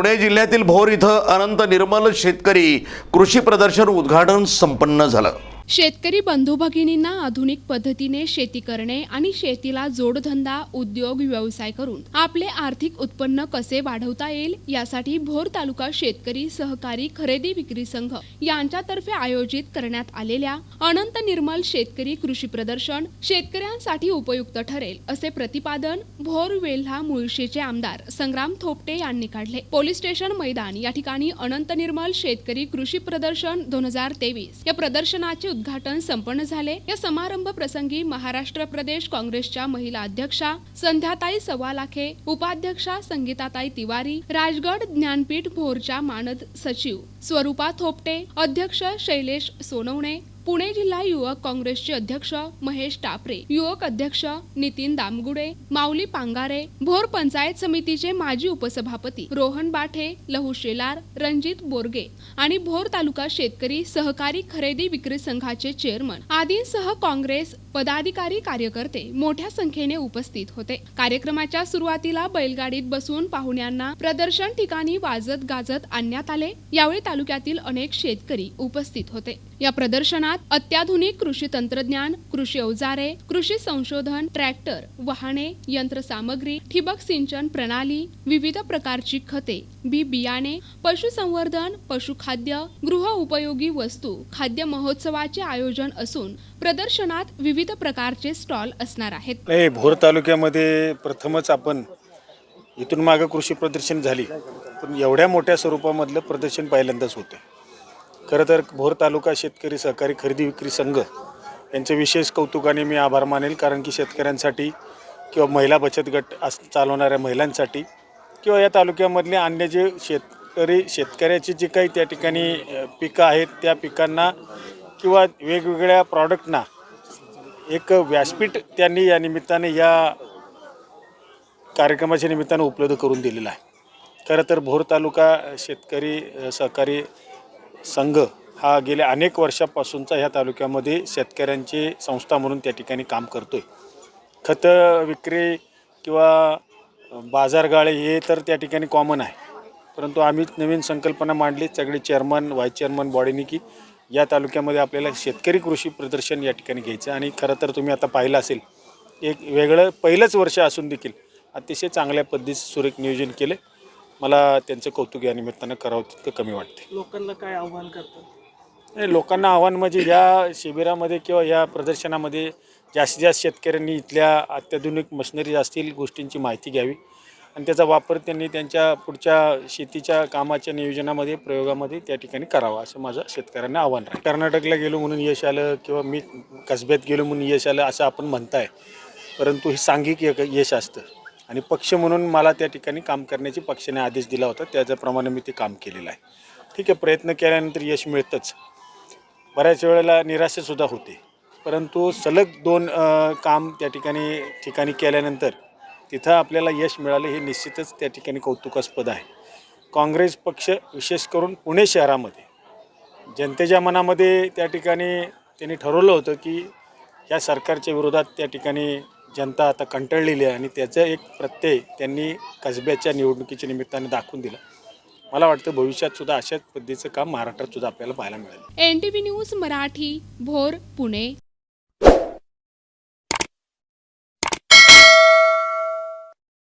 पुणे जिल्ह्यातील भोर इथं अनंत निर्मल शेतकरी कृषी प्रदर्शन उद्घाटन संपन्न झालं. शेतकरी बंधू भगिनींना आधुनिक पद्धतीने शेती करणे आणि शेतीला जोडधंदा उद्योग व्यवसाय करून आपले आर्थिक उत्पन्न कसे वाढवता येईल यासाठी भोर तालुका शेतकरी सहकारी खरेदी विक्री संघ यांच्यातर्फे आयोजित करण्यात आलेल्या अनंत निर्मल शेतकरी कृषी प्रदर्शन शेतकऱ्यांसाठी उपयुक्त ठरेल असे प्रतिपादन भोर वेल्हा मुळशीचे आमदार संग्राम थोपटे यांनी काढले. पोलीस स्टेशन मैदान या ठिकाणी अनंत निर्मल शेतकरी कृषी प्रदर्शन दोन हजार तेवीस या प्रदर्शनाचे उद्घाटन संपन्न झाले. या समारंभ प्रसंगी महाराष्ट्र प्रदेश काँग्रेसच्या महिला अध्यक्षा संध्याताई सवालाखे उपाध्यक्षा संगीताताई तिवारी राजगड ज्ञानपीठ भोरच्या मानद सचिव स्वरूपा थोपटे अध्यक्ष शैलेश सोनवणे पुणे जिल्हा युवक काँग्रेसचे अध्यक्ष महेश टापरे युवक अध्यक्ष नितीन दामगुडे माऊली पांगारे भोर पंचायत समितीचे माजी उपसभापती रोहन बाठे लहू शेलार रणजित बोरगे आणि भोर तालुका शेतकरी सहकारी खरेदी विक्री संघाचे चेअरमन. आदींसह काँग्रेस पदाधिकारी कार्यकर्ते मोठ्या संख्येने उपस्थित होते. कार्यक्रमाच्या सुरुवातीला बैलगाडीत बसून पाहुण्यांना प्रदर्शन ठिकाणी वाजत गाजत आणण्यात आले. यावेळी तालुक्यातील अनेक शेतकरी उपस्थित होते. या प्रदर्शनात अत्याधुनिक कृषी तंत्रज्ञान कृषी अवजारे कृषी संशोधन ट्रॅक्टर वाहने यंत्रसामग्री ठिबक सिंचन प्रणाली विविध प्रकारची खते बी बियाणे पशुसंवर्धन पशुखाद्य गृह उपयोगी वस्तू खाद्य महोत्सवाचे आयोजन असून प्रदर्शनात विविध प्रकारचे स्टॉल असणार आहेत. भोर तालुक्यामध्ये प्रथमच आपण इथून मागे कृषी प्रदर्शन झाली. पण एवढ्या मोठ्या स्वरूपामधलं प्रदर्शन पहिल्यांदाच होतं खरं तर भोर तालुका शेतकरी सहकारी खरेदी विक्री संघ यांचे विशेष कौतुकाने मी आभार मानेल. कारण की शेतकऱ्यांसाठी किंवा महिला बचत गट अस चालवणाऱ्या महिलांसाठी किंवा या तालुक्यामधले अन्य जे शेतकरी शेतकऱ्याची जी काही त्या ठिकाणी पिकं आहेत त्या पिकांना किंवा वेगवेगळ्या प्रॉडक्टना एक व्यासपीठ त्यांनी या निमित्ताने या कार्यक्रमाच्या निमित्तानं उपलब्ध करून दिलेला आहे. खरं तर भोर तालुका शेतकरी सहकारी संघ हा गेल्या अनेक वर्षापासूनचा ह्या तालुक्यामध्ये शेतकऱ्यांची संस्था म्हणून त्या ठिकाणी काम करतो आहे खतं विक्री किंवा बाजारगाळे हे तर त्या ठिकाणी कॉमन आहे. परंतु आम्ही नवीन संकल्पना मांडली सगळे चेअरमन व्हाईस चेअरमन बॉडीनी की या तालुक्यामध्ये आपल्याला शेतकरी कृषी प्रदर्शन या ठिकाणी घ्यायचं आणि खरं तर तुम्ही आता पाहिलं असेल एक वेगळं पहिलंच वर्ष असून देखील अतिशय चांगल्या पद्धतीचं सुरेख नियोजन केलं. मला त्यांचं कौतुक या निमित्तानं करावं तितकं कमी वाटते लोकांना काय आव्हान करतात नाही, लोकांना आव्हान म्हणजे या शिबिरामध्ये किंवा या प्रदर्शनामध्ये जास्तीत जास्त शेतकऱ्यांनी इथल्या अत्याधुनिक मशिनरी असतील गोष्टींची माहिती घ्यावी. आणि त्याचा वापर त्यांनी त्यांच्या पुढच्या शेतीच्या कामाच्या नियोजनामध्ये प्रयोगामध्ये त्या ठिकाणी करावा असं माझं शेतकऱ्यांना आव्हान राहील. कर्नाटकला गेलो म्हणून यश आलं किंवा मी कसब्यात गेलो म्हणून यश आलं असं आपण म्हणताय. परंतु हे सांघिक एक यश असतं. आणि पक्ष म्हणून मला त्या ठिकाणी काम करण्याची पक्षाने आदेश दिला होता. त्याच्याप्रमाणे मी ते काम केलेलं आहे. ठीक आहे प्रयत्न केल्यानंतर यश मिळतंच. बऱ्याच वेळेला निराशासुद्धा होते. परंतु सलग दोन काम त्या ठिकाणी ठिकाणी केल्यानंतर तिथं आपल्याला यश मिळालं हे निश्चितच त्या ठिकाणी कौतुकास्पद आहे. काँग्रेस पक्ष विशेष करून पुणे शहरामध्ये जनतेच्या मनामध्ये त्या ठिकाणी त्यांनी ठरवलं होतं की या सरकारच्या विरोधात त्या ठिकाणी जनता आता कंटाळलेली आहे आणि त्याचं एक प्रत्यय त्यांनी कसब्याच्या निवडणुकीच्या निमित्ताने दाखवून दिला. मला वाटतं भविष्यात सुद्धा अशाच पद्धतीचं काम महाराष्ट्रात सुद्धा आपल्याला पाहायला मिळेल. N T news Marathi Bhor Pune.